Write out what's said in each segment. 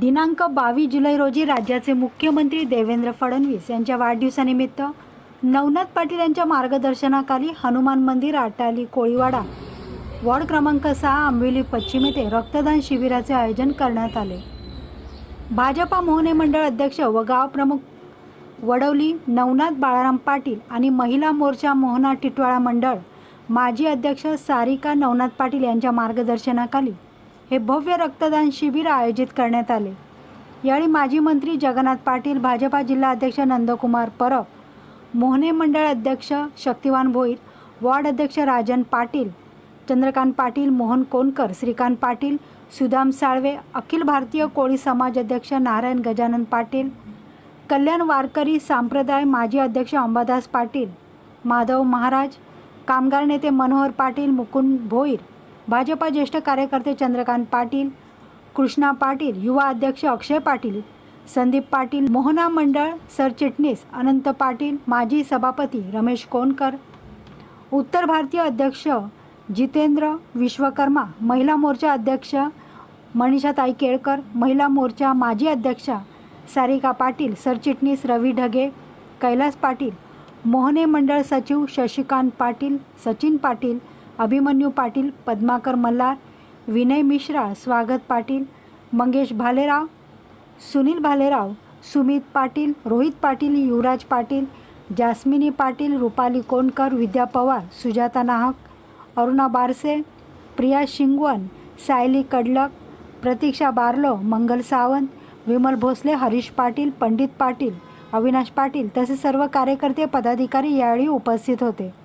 दिनांक बावीस जुलै रोजी राज्याचे मुख्यमंत्री देवेंद्र फडणवीस यांच्या वाढदिवसानिमित्त नवनाथ पाटील यांच्या मार्गदर्शनाखाली हनुमान मंदिर आटाली कोळीवाडा वॉर्ड क्रमांक सहा आंबिवली पश्चिम येथे रक्तदान शिबिराचे आयोजन करण्यात आले. भाजपा मोहने मंडळ अध्यक्ष व गाव प्रमुख वडवली नवनाथ बाळाराम पाटील आणि महिला मोर्चा मोहना टिटवाळा मंडळ माजी अध्यक्ष सारिका नवनाथ पाटील यांच्या मार्गदर्शनाखाली हे भव्य रक्तदान शिबिर आयोजित करण्यात आले. यावेळी माजी मंत्री जगन्नाथ पाटील भाजपा जिल्हा अध्यक्ष नंदकुमार परब मोहने मंडळ अध्यक्ष शक्तिवान भोईर वॉर्ड अध्यक्ष राजन पाटील चंद्रकांत पाटील मोहन कोनकर श्रीकांत पाटील सुदाम साळवे अखिल भारतीय कोळी समाज अध्यक्ष नारायण गजानन पाटील कल्याण वारकरी संप्रदाय माजी अध्यक्ष अंबादास पाटील माधव महाराज कामगार नेते मनोहर पाटील मुकुंद भोईर भाजपा ज्येष्ठ कार्यकर्ते चंद्रकांत पाटील कृष्णा पाटील युवा अध्यक्ष अक्षय पाटील संदीप पाटील मोहना मंडळ सरचिटणीस अनंत पाटील माजी सभापती रमेश कोनकर उत्तर भारतीय अध्यक्ष जितेंद्र विश्वकर्मा महिला मोर्चा अध्यक्ष मनीषाताई केळकर महिला मोर्चा माजी अध्यक्षा सारिका पाटील सरचिटणीस रवी ढगे कैलास पाटील मोहने मंडळ सचिव शशिकांत पाटील सचिन पाटील अभिमन्यू पाटील पद्माकर मल्हार विनय मिश्रा स्वागत पाटील मंगेश भालेराव सुनील भालेराव सुमित पाटील रोहित पाटील युवराज पाटील जास्मिनी पाटील रुपाली कोणकर विद्या पवार सुजाता नाहक अरुणा बारसे प्रिया शिंगवन सायली कडलक प्रतीक्षा बारलो मंगल सावंत विमल भोसले हरीश पाटील पंडित पाटील अविनाश पाटील तसेच सर्व कार्यकर्ते पदाधिकारी यावेळी उपस्थित होते.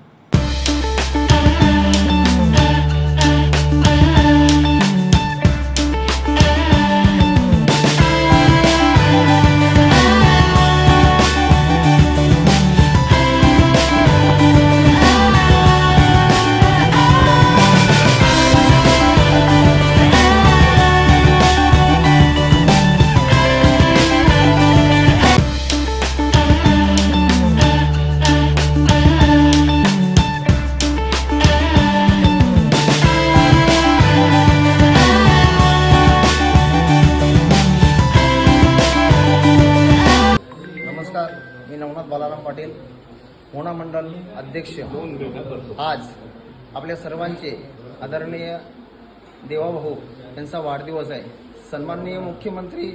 नमस्कार मी नवनाथ बालाराम पाटील होणा मंडल अध्यक्ष. आज आपल्या सर्वांचे आदरणीय देवाभाऊ यांचा वाढदिवस आहे. सन्माननीय मुख्यमंत्री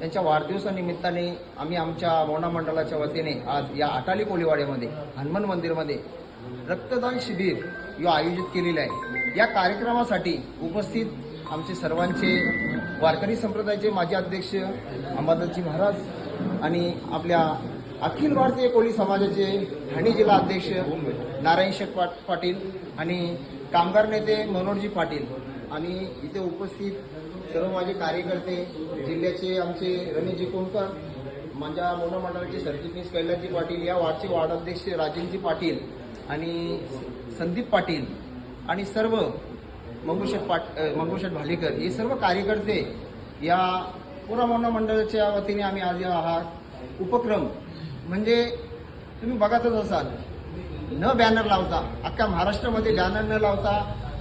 यांच्या वाढदिवसानिमित्ताने आम्ही आमच्या मोना मंडळाच्या वतीने आज या अटाली कोळीवाड्यामध्ये हनुमान मंदिरमध्ये रक्तदान शिबिर यो आयोजित केलेलं आहे. या कार्यक्रमासाठी उपस्थित आमचे सर्वांचे वारकरी संप्रदायाचे माजी अध्यक्ष अंबादासजी महाराज आणि आपल्या अखिल भारतीय कोळी समाजाचे ठाणे जिल्हा अध्यक्ष नारायण शेख पाट पाटील आणि कामगार नेते मनोहरजी पाटील. आणि इथे उपस्थित सर्व माझे कार्यकर्ते जिल्ह्याचे आमचे रणजी कोणकर माझ्या मोठ्या मंडळाचे सरचिटणीस कैलासजी पाटील या वार्डचे वार्डाध्यक्ष राजेंद्रजी पाटील आणि संदीप पाटील आणि सर्व मंगुशेठ पाट मंगुशेठ भालेकर हे सर्व कार्यकर्ते या पुरा मंडळाच्या वतीने आम्ही आज आहात हा उपक्रम म्हणजे तुम्ही बघतच असाल न बॅनर लावता अख्ख्या महाराष्ट्रामध्ये बॅनर न लावता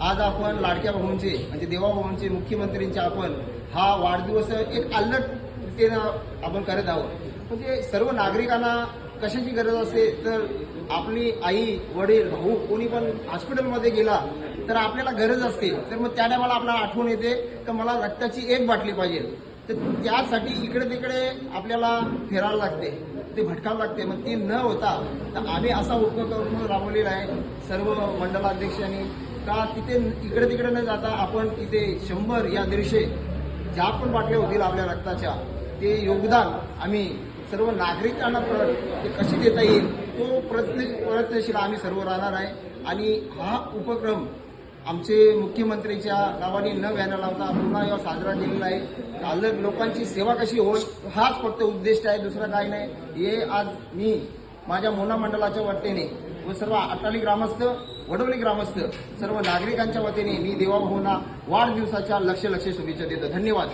आज आपण लाडक्या भाऊंचे म्हणजे देवाभाऊंचे मुख्यमंत्र्यांचे आपण हा वाढदिवस एक अल्लट रीतीनं आपण करत आहोत. म्हणजे सर्व नागरिकांना कशाची गरज असते? तर आपली आई वडील भाऊ कोणी पण हॉस्पिटलमध्ये गेला तर आपल्याला गरज असते. तर मग त्या टायमाला आपल्याला आठवण येते तर मला रक्ताची एक बाटली पाहिजे. तर त्यासाठी इकडे तिकडे आपल्याला फिरायला लागते ते भटकावं लागते. मग ती न होता तर आम्ही असा उपक्रम राबवलेला आहे सर्व मंडलाध्यक्षांनी का तिथे इकडे तिकडे न जाता आपण तिथे शंभर या दीडशे ज्या पण बाटल्या होतील आपल्या रक्ताच्या ते योगदान आम्ही सर्व नागरिकांना प्र- ते कशी देता येईल तो प्रयत्न प्रयत्नशील आम्ही सर्व राहणार आहे. आणि हा उपक्रम आमचे मुख्यमंत्रीच्या नावाने न व्यायला लावता पुन्हा या साजरा केलेला आहे. अलग लोकांची सेवा कशी होईल हाच फक्त उद्देश आहे दुसरं काय नाही. हे आज मी माझ्या मोना मंडळाच्या वतीने व सर्व अटाली ग्रामस्थ वडवली ग्रामस्थ सर्व नागरिकांच्या वतीने मी देवाभाऊंना वाढदिवसाच्या लक्ष लक्ष शुभेच्छा देतो. धन्यवाद.